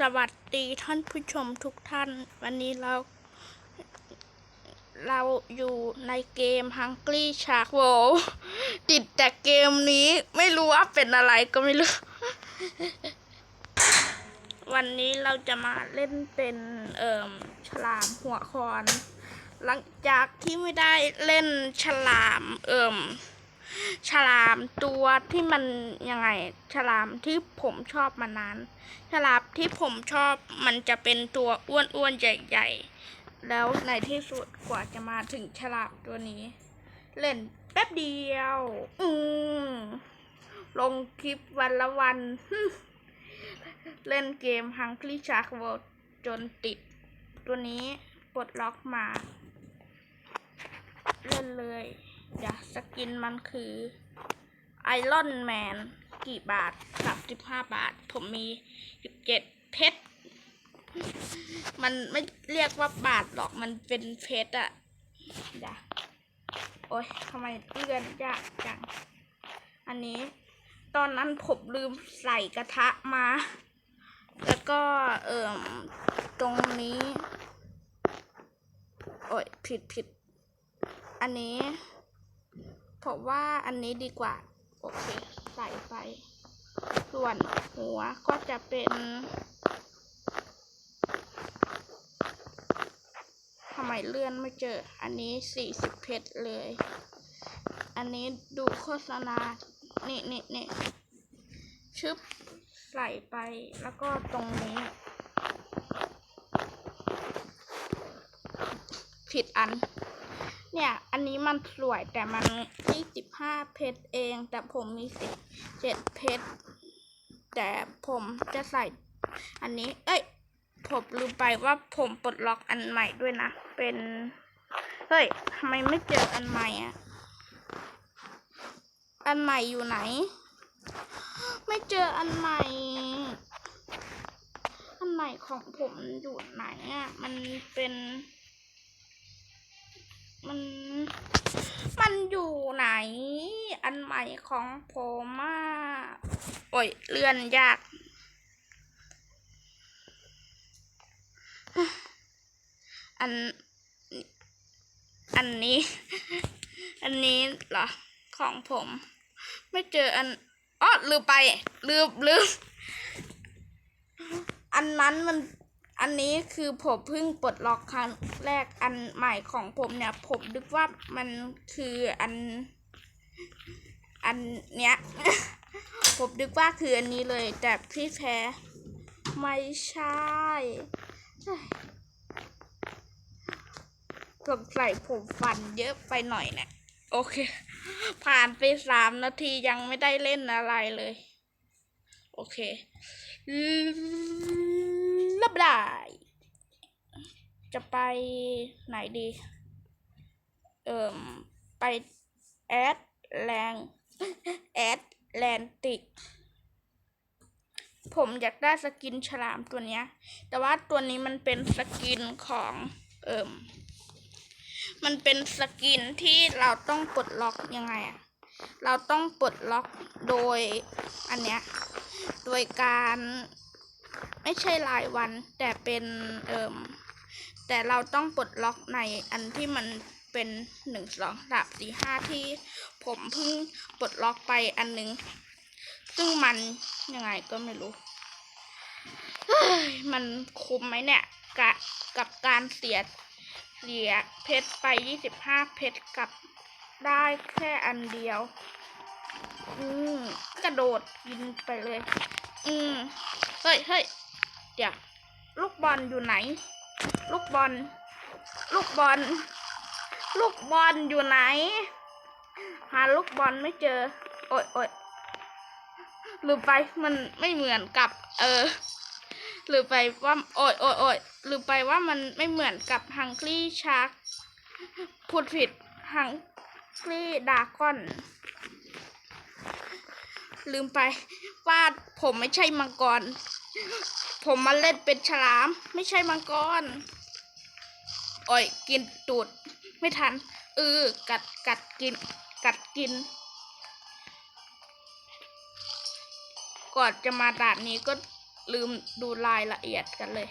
สวัสดีท่านผู้ชมทุกท่าน วันนี้เรา เราอยู่ในเกม Hungry Shark w o r l ติดแต่เกมนี้ไม่รู้ว่าเป็นอะไรก็ไม่รู้ วันนี้เราจะมาเล่นเป็นเอ่มฉลามหัวคอน หลังจากที่ไม่ได้เล่นฉลามเอ่ม ฉลามตัวที่มันยังไง ฉลามที่ผมชอบมานานฉลามที่ผมชอบมันจะเป็นตัวอ้วนๆใหญ่ๆ แล้วในที่สุดกว่าจะมาถึงฉลามตัวนี้ เล่นแป๊บเดียว อืมลงคลิปวันละวัน เล่นเกม Hungry Shark World จนติด ตัวนี้ปลดล็อกมา เล่นเลย เดี๋ยวสกินมันคือไอรอนแมนกี่บาทสามสิบห้าบาท ผมมีสิบเจ็ดเพชร มันไม่เรียกว่าบาทหรอกมันเป็นเพชรอะเดี๋ยวโอ้ยทำไมเลื่อนยากจัง อันนี้ ตอนนั้นผมลืมใส่กระทะมา แล้วก็เอ่มตรงนี้ โอ้ยผิดผิด อันนี้ ผมว่าอันนี้ดีกว่า โอเค ใส่ไป ส่วนหัวก็จะเป็นทำไมเลื่อนไม่เจอ อันนี้สี่สิบเพชรเลย อันนี้ดูโฆษณา นี่นี่นี่ชึบ ใส่ไป แล้วก็ตรงนี้ ผิดอัน เนี่ย อันนี้มันสวยแต่มันยี่สิบห้าเพชรเอง แต่ผมมีสิบเจ็ดเพชรแต่ผมจะใส่ อันนี้ เอ้ย ผมลืมไปว่าผมปลดล็อกอันใหม่ด้วยนะ เป็น เฮ้ยทำไมไม่เจออันใหม่อะอันใหม่อยู่ไหน ไม่เจออันใหม่ อันใหม่ของผมอยู่ไหนอะมันเป็น มัน มันอยู่ไหน อันใหม่ของผมอะโอ้ย เลื่อนยาก อัน อันนี้ อันนี้เหรอ ของผม ไม่เจออันอ๋อลืมไป ลืมลืมอันนั้นมัน อันนี้คือผมเพิ่งปลดล็อกครั้งแรกอันใหม่ของผมเนี่ย ผมนึกว่ามันคืออัน อันเนี้ย ผมนึกว่าคืออันนี้เลย แต่พี่แพ้ไม่ใช่เฮ้ยสงสัยผมฟันเยอะไปหน่อยเนี่ยโอเค ผ่านไปสามนาทียังไม่ได้เล่นอะไรเลย โอเค ลับได้ จะไปไหนดี เอ่มไปแอดแลงแอดแลนติก ผมอยากได้สกินฉลามตัวเนี้ย แต่ว่าตัวนี้มันเป็นสกินของ เอ่มมันเป็นสกินที่เราต้องปลดล็อกยังไงอะเราต้องปลดล็อกโดยอันเนี้ย โดยการ ไม่ใช่รายวัน แต่เป็นเอ่มแต่เราต้องปลดล็อกในอันที่มันเป็นหนึ่งสองสามสี่ห้าที่ผมเพิ่งปลดล็อกไปอันหนึ่งซึ่งมันยังไงก็ไม่รู้มันคุ้มไหมเนี่ยกะกับการเสียเสียเพชรไปยี่สิบห้าเพชรกับได้แค่อันเดียว อืมกระโดดกินไปเลย อืม เฮ้ยเฮ้ย เดี๋ยวลูกบอลอยู่ไหน ลูกบอล ลูกบอล ลูกบอลอยู่ไหน หาลูกบอลไม่เจอ โอ้ยโอ้ยลืมไปมันไม่เหมือนกับ เออลืมไปว่าโอ้ยโอ้ยโอ้ยลืมไปว่ามันไม่เหมือนกับฮังกี้ชาร์กพูดผิดฮังกี้ดากอน ลืมไปว่าผมไม่ใช่มังกร ผมมาเล่นเป็นฉลาม ไม่ใช่มังกรโอ้ยกินตูด ไม่ทัน เออ กัดกัดกิน กัดกิน ก่อนจะมาด่านนี้ก็ลืมดูรายละเอียดกันเลย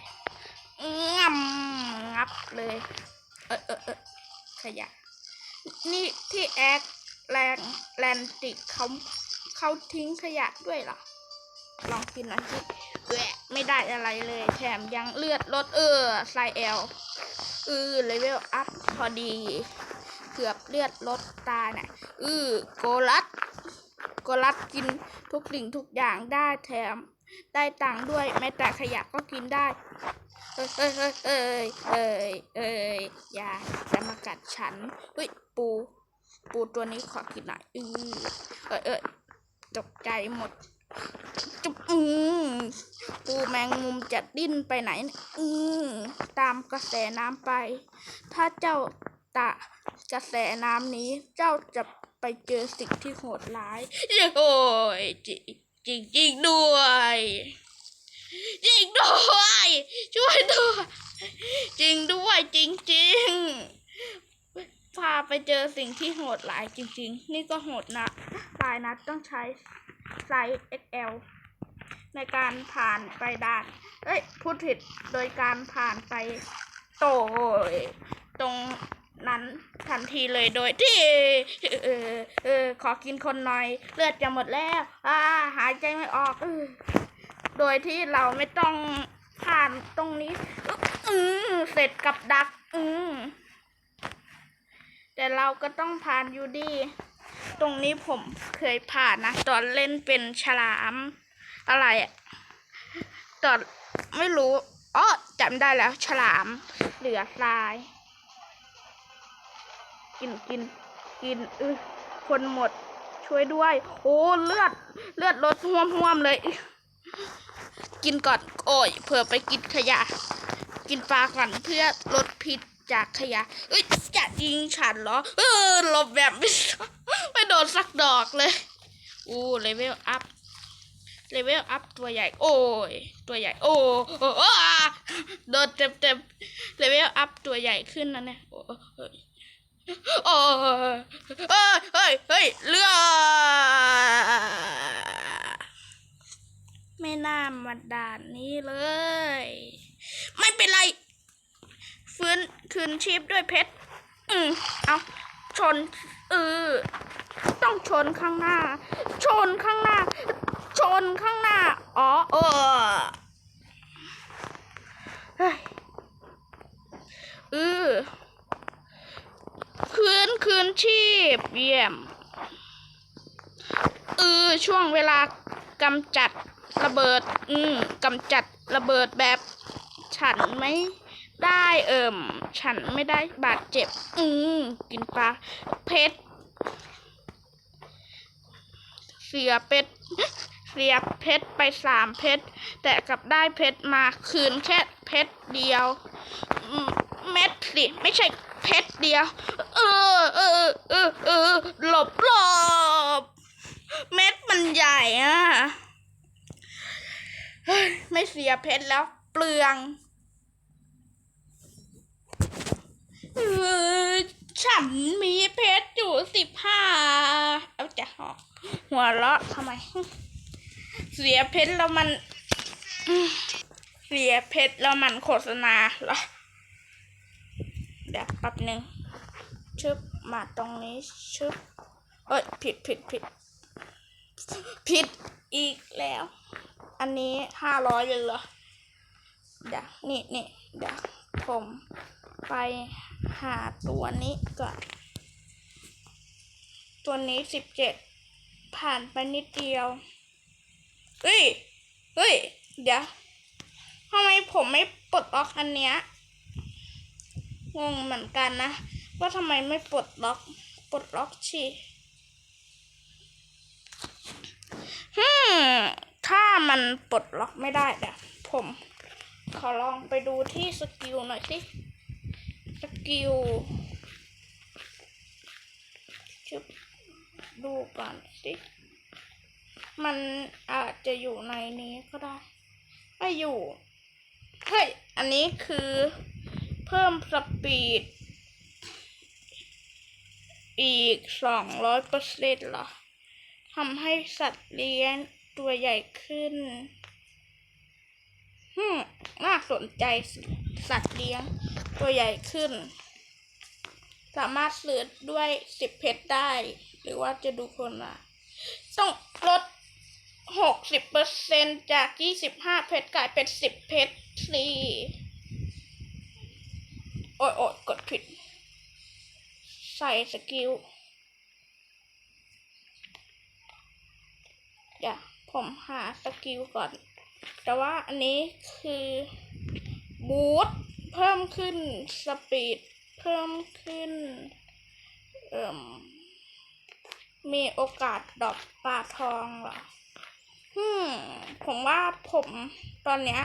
งำงับเลย เออเออเออขยะ นี่ที่แอคแลนแลนติกเขาเขาทิ้งขยะด้วยเหรอ ลองกินน่อยสิแหวะ ไม่ได้อะไรเลย แถมยังเลือดลดเออไซเอลเออเลเวลอัพพอดี เกือบเลือดลดตายน่ะเออโกลัดโกลัดกินทุกสิ่งทุกอย่างได้แถมได้ตังค์ด้วยแม้แต่ขยะก็กินได้ เอ้ยเอ้ยเอ้ยเอ้ยเอ้ยเอ้ยอย่าจะมากัดฉันเฮ้ยปู ปูตัวนี้ขอกินหน่อยอือเอ้ยเอ้ยตกใจหมด จุบอืมปูแมงมุมจะดิ้นไปไหน อืมตามกระแสน้ำไป ถ้าเจ้าตะกระแสน้ำนี้ เจ้าจะไปเจอสิ่งที่โหดร้ายโอ้ยจริงจริงจริงด้วยจริงด้วยช่วยด้วยจริงด้วยจริงจริงพาไปเจอสิ่งที่โหดหลายจริง ๆ นี่ก็โหดนะหลายนัดต้องใช้ ไซส์ XL ในการผ่านไปด่าน เอ้ย พูดผิด โดยการผ่านไปโตยตรงนั้นทันทีเลยโดยที่เออเออขอกินคนหน่อย เลือดจะหมดแล้ว อ่า หายใจไม่ออกเออโดยที่เราไม่ต้องผ่านตรงนี้ อือเสร็จกับดัก อือแต่เราก็ต้องผ่านอยู่ดี ตรงนี้ผมเคยผ่านนะ ตอนเล่นเป็นฉลามอะไรอะตอนไม่รู้อ๋อจำได้แล้ว ฉลาม เหลือทราย กินกินกินเออคนหมดช่วยด้วย โอ้เลือด เลือดลดห่วมห่วมเลย กินก่อน โอ้ยเผื่อไปกินขยะ กินปลาก่อนเพื่อลดพิษจากขยะ เอ้ยจะยิงฉันเหรอ เออหลบแบบไม่ไม่ โดนสักดอกเลย อู้เลเวลอัพ เลเวลอัพตัวใหญ่ โอ้ย ตัวใหญ่ โอ้โอ้โดนเต็มเต็มเลเวลอัพตัวใหญ่ขึ้นนะเนี่ย โอ้ยโอ้เฮ้ย เฮ้ย เฮ้ย เรือไม่น่ามาด่านนี้เลย ไม่เป็นไร ฟื้นคืนชีพด้วยเพชร อืมเอาชน เออ ต้องชนข้างหน้า ชนข้างหน้า ชนข้างหน้า อ๋อเออเฮ้ยเออคืนคืนชีพ เยี่ยมเออช่วงเวลากำจัดระเบิด อืมกำจัดระเบิดแบบฉันไหม ได้เอิ่ม ฉันไม่ได้บาดเจ็บ อืมกินปลาเพชรเสียเป็ดเสียเพชรไปสามเพชรแต่กลับได้เพชรมาคืนแค่เพชรเดียวเม็ดสิไม่ใช่เพชรเดียว เออเออเออเออหลบหลบเม็ดมันใหญ่อะไม่เสียเพชรแล้วเปลืองเออ ฉันมีเพชรอยู่สิบห้าเอาจะหอกหัวเราะทำไม เสียเพชรแล้วมัน เสียเพชรแล้วมันโฆษณาเหรอเดี๋ยวแป๊บหนึ่งชึบมาตรงนี้ชึบเอ้ยผิดผิดผิดผิดอีกแล้ว อันนี้ห้าร้อยเลยเหรอเดี๋ยวนี่นี่เดี๋ยวผม ไปหาตัวนี้ก่อนตัวนี้สิบเจ็ดผ่านไปนิดเดียว เฮ้ย เฮ้ย เดี๋ยวทำไมผมไม่ปลดล็อกอันเนี้ย งงเหมือนกันนะ ว่าทำไมไม่ปลดล็อก ปลดล็อกชีฮึมถ้ามันปลดล็อกไม่ได้เดี๋ยวผม ขอลองไปดูที่สกิลหน่อยสิ สกิลชุบดูก่อนสิ มันอาจจะอยู่ในนี้ก็ได้ไม่อยู่ เฮ้ย อันนี้คือเพิ่มสปีด อีกสองร้อยเปอร์เซ็นต์เหรอทำให้สัตว์เลี้ยงตัวใหญ่ขึ้น น่าสนใจสัตว์เลี้ยง ตัวใหญ่ขึ้น สามารถซื้อด้วยสิบเพชรได้ หรือว่าจะดูคนละต้องลดหกสิบเปอร์เซ็นจากยี่สิบห้าเพชรกลายเป็นสิบเพชรสิโอ้ยโอ้ยกดผิด ใส่สกิลเดี๋ยวผมหาสกิลก่อน แต่ว่าอันนี้คือบูทเพิ่มขึ้นสปีดเพิ่มขึ้น เอ่มมีโอกาสดรอปปลาทองเหรอฮึมผมว่าผมตอนเนี้ย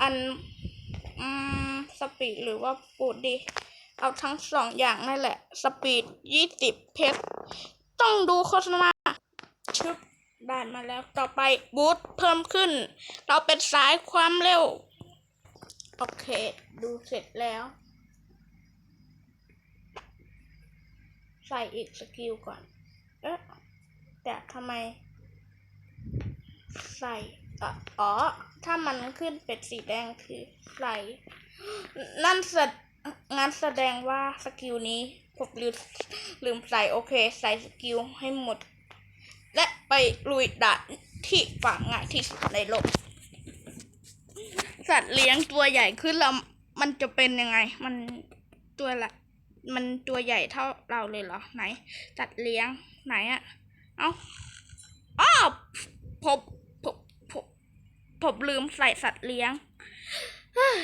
อัน อืม สปีดหรือว่าปูดดี เอาทั้งสองอย่างนั่นแหละ สปีดยี่สิบเพชรต้องดูโฆษณา ได้มาแล้วต่อไปบูทเพิ่มขึ้น เราเป็นสายความเร็ว โอเค ดูเสร็จแล้ว ใส่อีกสกิลก่อน เอ๊ะ แต่ทำไม ใส่อ๋อ ถ้ามันขึ้นเป็นสีแดงคือใส่ นั่นแสดงั้นแสดงว่าสกิลนี้ผมลืมลืมใส่โอเค ใส่สกิลให้หมด ละไปลุยด่านที่ฝังง่ายที่สุดในโลก สัตว์เลี้ยงตัวใหญ่ขึ้นแล้วมันจะเป็นยังไง มันตัวละ มันตัวใหญ่เท่าเราเลยเหรอไหน สัตว์เลี้ยงไหนอะเอาอ้าวผมผมผมผมลืมใส่สัตว์เลี้ยงเฮ้ย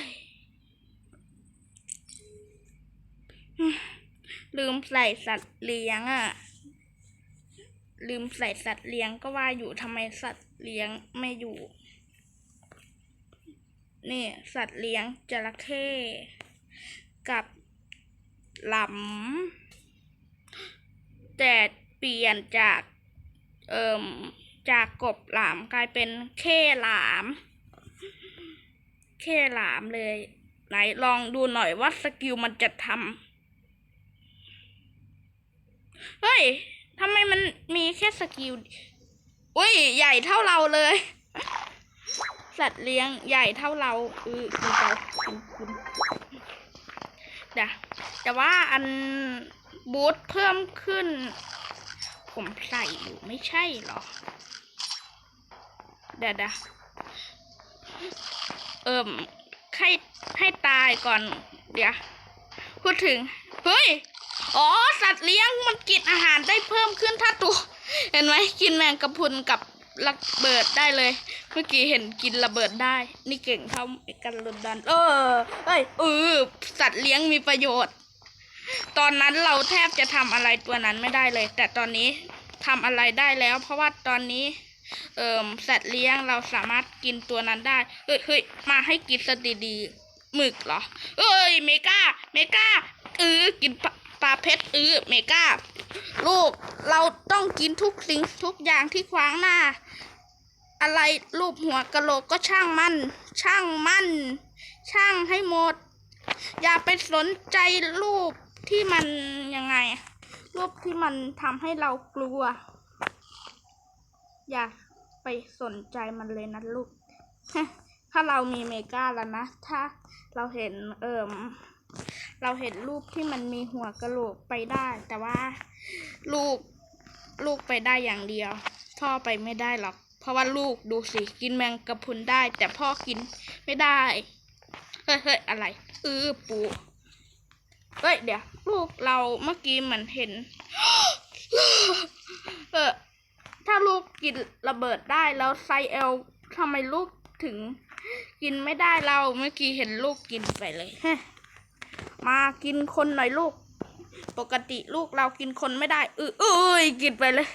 ลืมใส่สัตว์เลี้ยงอะ ลืมใส่สัตว์เลี้ยงก็ว่าอยู่ทำไมสัตว์เลี้ยงไม่อยู่ นี่สัตว์เลี้ยงจระเข้กับหลำแต่เปลี่ยนจากเอ่มจากกบหลามกลายเป็นเข้หลามเข้หลามเลย ไหนลองดูหน่อยว่าสกิลมันจะทำเฮ้ย ทำไมมันมีแค่สกิล อุ้ย ใหญ่เท่าเราเลย สัตว์เลี้ยงใหญ่เท่าเราเออกินไปกินกินเดี๋ยวแต่ว่าอันบูทเพิ่มขึ้น ผมใส่อยู่ไม่ใช่เหรอ เดี๋ยวเดี๋ยวเอิ่มให้ให้ตายก่อน เดี๋ยว พูดถึง เฮ้ย อ๋อ สัตว์เลี้ยงมันกินอาหารได้เพิ่มขึ้นถ้าตัว เห็นไหมกินแมงกะพรุนกับระเบิดได้เลย เมื่อกี้เห็นกินระเบิดได้ นี่เก่งเท่ากันลนดัน เออเอ้ยเออสัตว์เลี้ยงมีประโยชน์ ตอนนั้นเราแทบจะทำอะไรตัวนั้นไม่ได้เลย แต่ตอนนี้ทำอะไรได้แล้ว เพราะว่าตอนนี้ เอ่มสัตว์เลี้ยงเราสามารถกินตัวนั้นได้เฮ้ยเฮ้ยมาให้กินสตีดีหมึกเหรอ เอ้ยเมกาเมกาเออกินปลา ปลาเพชรเออเมกาลูกเราต้องกินทุกสิ่งทุกอย่างที่ขวางหน้า อะไรรูปหัวกะโหลกก็ช่างมัน ช่างมัน ช่างให้หมด อย่าไปสนใจรูปที่มันยังไง รูปที่มันทำให้เรากลัว อย่าไปสนใจมันเลยนะลูกถ้าเรามีเมกาแล้วนะ ถ้าเราเห็นเอิม เราเห็นรูปที่มันมีหัวกระโหลกไปได้ แต่ว่าลูกลูกไปได้อย่างเดียว พ่อไปไม่ได้หรอก เพราะว่าลูกดูสิกินแมงกะพรุนได้ แต่พ่อกินไม่ได้ เฮ้ยเฮ้ยอะไรเออปูเฮ้ยเดี๋ยวลูกเราเมื่อกี้เหมือนเห็น เออถ้าลูกกินระเบิดได้แล้วไซเอลทำไมลูกถึง กินไม่ได้เราเมื่อกี้เห็นลูกกินไปเลยเฮ้ย มากินคนหน่อยลูก ปกติลูกเรากินคนไม่ได้เออเอ้ยกินไปเลย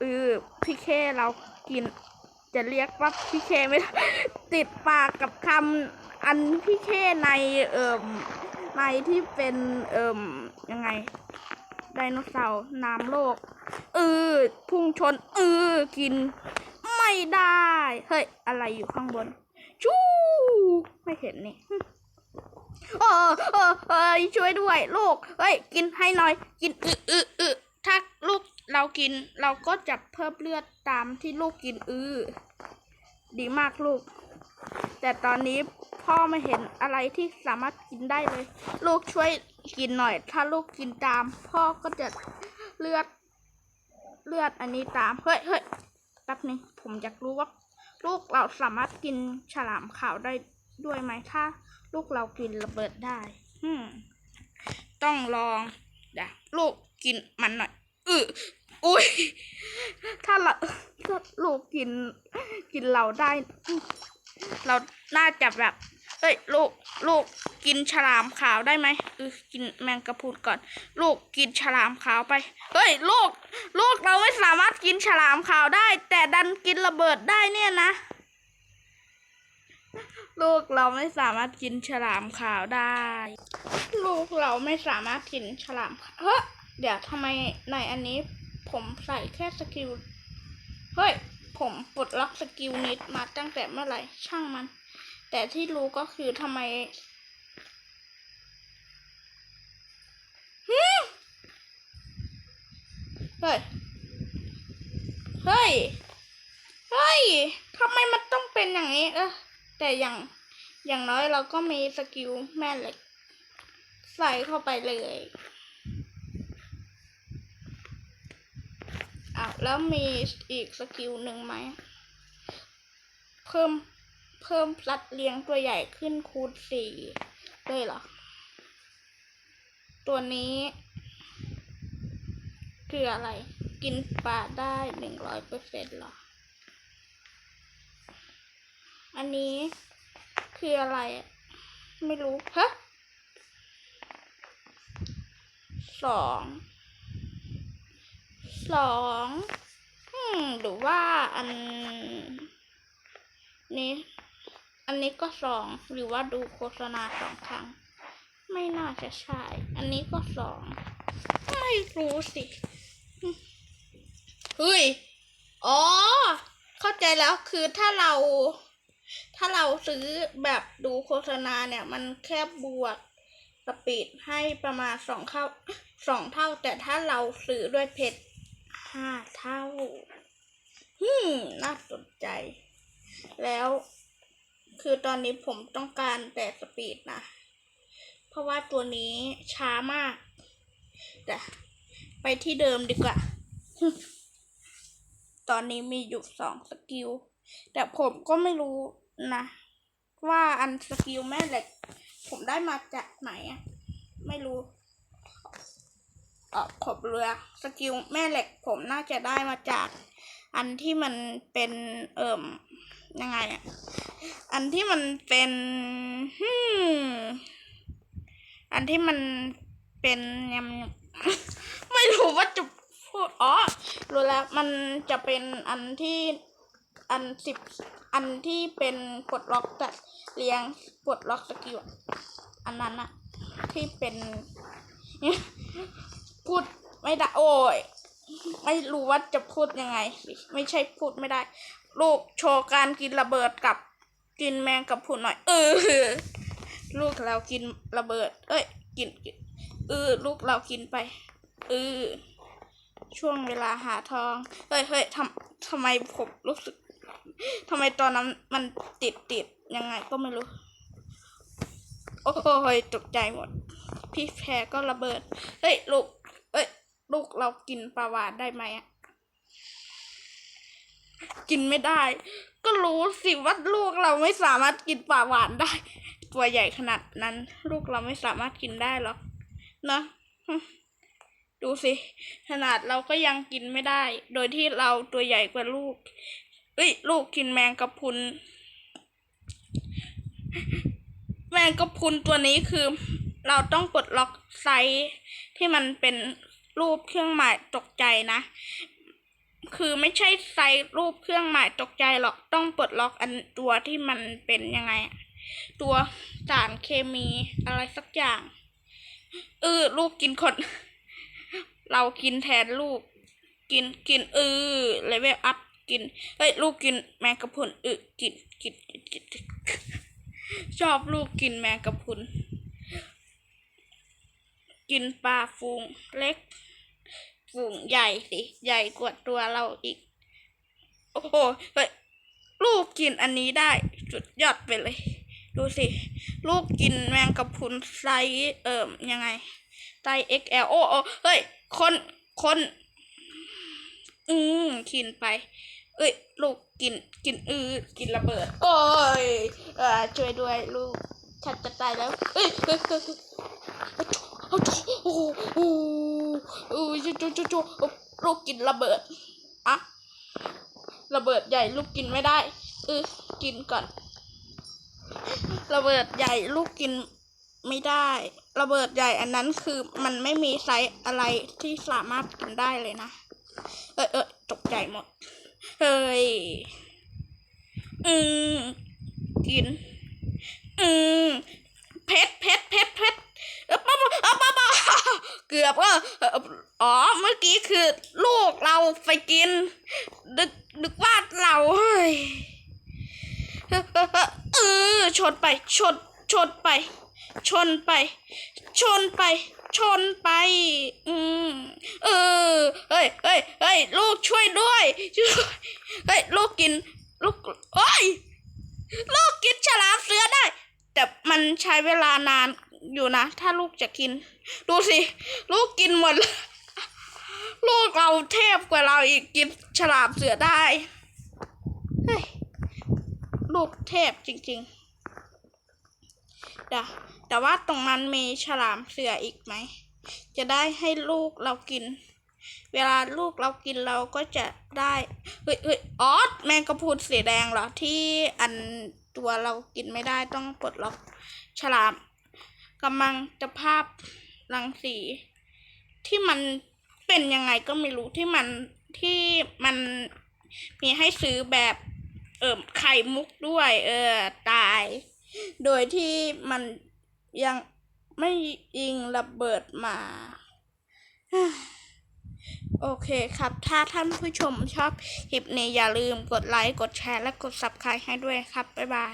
เออพี่เคเรากิน จะเรียกว่าพี่เคไม่ได้ติดปากกับคำอันพี่เคในเอ่มในที่เป็นเอ่มยังไงไดโนเสาร์น้ำโลกเออพุ่งชนเออกิน ไม่ได้ เฮ้ย อะไรอยู่ข้างบน ชู้ไม่เห็นนี่ เออเออเอยช่วยด้วยลูกเฮ้ยกินให้หน่อย กินอืออืออือถ้าลูกเรากินเราก็จะเพิ่มเลือดตามที่ลูกกินอือดีมากลูกแแต่ตอนนี้พ่อไม่เห็นอะไรที่สามารถกินได้เลย ลูกช่วยกินหน่อย ถ้าลูกกินตาม พ่อก็จะเลือด เลือดอันนี้ตามเฮ้ยเฮ้ยแป๊บนึงผมอยากรู้ว่า ลูกเราสามารถกินฉลามขาวได้ด้วยไหมถ้า ลูกเรากินระเบิดได้อืมต้องลองเดี๋ยวลูกกินมันหน่อยอืออุ้ยถ้าเราถ้าลูกกิน กินเราได้ เราน่าจะแบบเฮ้ยลูกลูกกินฉลามขาวได้ไหมเออกินแมงกะพรุนก่อน ลูกกินฉลามขาวไปเฮ้ยลูก ลูกเราไม่สามารถกินฉลามขาวได้ แต่ดันกินระเบิดได้เนี่ยนะ ลูกเราไม่สามารถกินฉลามขาวได้ ลูกเราไม่สามารถกินฉลามขาวเฮ้ยเดี๋ยวทำไมในอันนี้ ผมใส่แค่สกิล เฮ้ย ผมปลดล็อกสกิลนิดมาตั้งแต่เมื่อไหร่ช่างมัน แต่ที่รู้ก็คือทำไมฮึเฮ้ย เฮ้ย เฮ้ยทำไมมันต้องเป็นอย่างนี้เออ แต่อย่างอย่างน้อยเราก็มีสกิลแม่เหล็ก ใส่เข้าไปเลยอ้าวแล้วมีอีกสกิลหนึ่งไหม เพิ่มเพิ่มสัตว์เลี้ยงตัวใหญ่ขึ้นคูณสี่เลยเหรอ ตัวนี้ คืออะไร กินปลาได้หนึ่งร้อยเปอร์เซ็นต์หรอ อันนี้คืออะไร ไม่รู้ฮะสองสองอืมหรือว่าอันนี้ อันนี้ก็สองหรือว่าดูโฆษณาสองครั้ง ไม่น่าจะใช่ อันนี้ก็สองไม่รู้สิเฮ้ย อ๋อ เข้าใจแล้วคือถ้าเรา ถ้าเราซื้อแบบดูโฆษณาเนี่ย มันแค่บวกสปีดให้ประมาณสองเท่าสองเท่า แต่ถ้าเราซื้อด้วยเพชรห้าเท่าฮึมน่าสนใจ แล้วคือตอนนี้ผมต้องการแต่สปีดนะ เพราะว่าตัวนี้ช้ามาก แต่ไปที่เดิมดีกว่า ตอนนี้มีอยู่สองสกิล แต่ผมก็ไม่รู้นะ ว่าอันสกิลแม่เหล็ก ผมได้มาจากไหนอะไม่รู้เออผมเรือสกิลแม่เหล็ก ผมน่าจะได้มาจากอันที่มันเป็นเอ่มยังไงอะอันที่มันเป็นฮึมอันที่มันเป็นยำไม่รู้ว่าจะพูดอ๋อรู้แล้วมันจะเป็นอันที่ อันสิบอันที่เป็นปลดล็อกแต่เรียงปลดล็อกสกิลอะอันนั้นอะที่เป็นพูดไม่ได้โอ้ยไม่รู้ว่าจะพูดยังไง ไม่ใช่พูดไม่ได้ ลูกโชว์การกินระเบิดกับกินแมงกับผุนหน่อย เออ ลูกเรากินระเบิด เอ้ย กินกินเออ ลูกเรากินไปเออช่วงเวลาหาทอง เฮ้ยเฮ้ยทำทำไมผมรู้สึก ทำไมตอนนั้นมันติดติดยังไงก็ไม่รู้ โอ้โหตกใจหมด พี่แพรก็ระเบิด เฮ้ย ลูก เอ้ย ลูกเรากินปลาหวานได้ไหมอะกินไม่ได้ ก็รู้สิว่าลูกเราไม่สามารถกินปลาหวานได้ ตัวใหญ่ขนาดนั้น ลูกเราไม่สามารถกินได้หรอกนะดูสิ ขนาดเราก็ยังกินไม่ได้ โดยที่เราตัวใหญ่กว่าลูก เอ้ยลูกกินแมงกะพุน แมงกะพุนตัวนี้คือ เราต้องปลดล็อกไซส์ที่มันเป็นรูปเครื่องหมายตกใจนะ คือไม่ใช่ไซส์รูปเครื่องหมายตกใจหรอกต้องปลดล็อกอันตัวที่มันเป็นยังไงอะตัวสารเคมีอะไรสักอย่างเออลูกกินคน เรากินแทนลูก กินกินเออเลเวลอัพ กินเฮ้ยลูกกินแมงกะพรุนออกินกินกินกินกินชอบลูกกินแมงกะพรุนกินปลาฟูงเล็ก ฝูงใหญ่สิใหญ่กว่าตัวเราอีก โอ้โหเฮ้ยลูกกินอันนี้ได้สสุดยอดไปเลย ดูสิ ลูกกินแมงกะพรุนไซส์เอ่มยังไงไซส์ XL โอ้โอ้เฮ้ย คนคน อืม กินไป เอ้ย ลูกกินกินอืดกินระเบิด โอ้ยเออช่วยด้วยลูกฉันจะตายแล้วเอ้ยเฮ้ยเฮ้ยเฮ้าโอ้โหโอ้โหโอ้ยโจโจโจลูกกินระเบิดอะระเบิดใหญ่ลูกกินไม่ได้เออกินก่อน ระเบิดใหญ่ลูกกินไม่ได้ ระเบิดใหญ่อันนั้นคือมันไม่มีไซส์อะไรที่สามารถกินได้เลยนะ เอยเอย ตกใจหมด เฮ้ย อืมกิน อืมเพชรเพชรเพชรเพชรเอ้าป้าป้าบ้าป้าป้าเกือบก็อ๋อ เมื่อกี้คือลูกเราไปกินนึกนึกว่าเราเฮ้ยเออชนไป ชน ชนไป ชนไป ชนไป ชนไป อืมเออเฮ้ยเฮ้ยเฮ้ยลูกช่วยด้วยช่วยเฮ้ยลูกกิน ลูกเฮ้ยลูกกินฉลามเสือได้ แต่มันใช้เวลานานอยู่นะ ถ้าลูกจะกิน ดูสิ ลูกกินหมดเลยลูกเราเทพกว่าเราอีกกินฉลามเสือได้ เฮ้ย ลูกเทพจริง ๆ แต่แต่ว่าตรงนั้นมีฉลามเสืออีกไหม จะได้ให้ลูกเรากิน เวลาลูกเรากินเราก็จะได้ เฮ้ยเฮ้ยอ๋อแมงกะพรุนสีแดงเหรอ ที่อันตัวเรากินไม่ได้ต้องปลดล็อกฉลามกำลังจะภาพรังสี ที่มันเป็นยังไงก็ไม่รู้ที่มันที่มันมีให้ซื้อแบบ เอิมไข่มุกด้วย เออ ตาย โดยที่มันยังไม่ยิงระเบิดมา โอเคครับ ถ้าท่านผู้ชมชอบคลิปนี้อย่าลืมกดไลค์ กดแชร์ และกด subscribe ให้ด้วยครับ บ๊ายบาย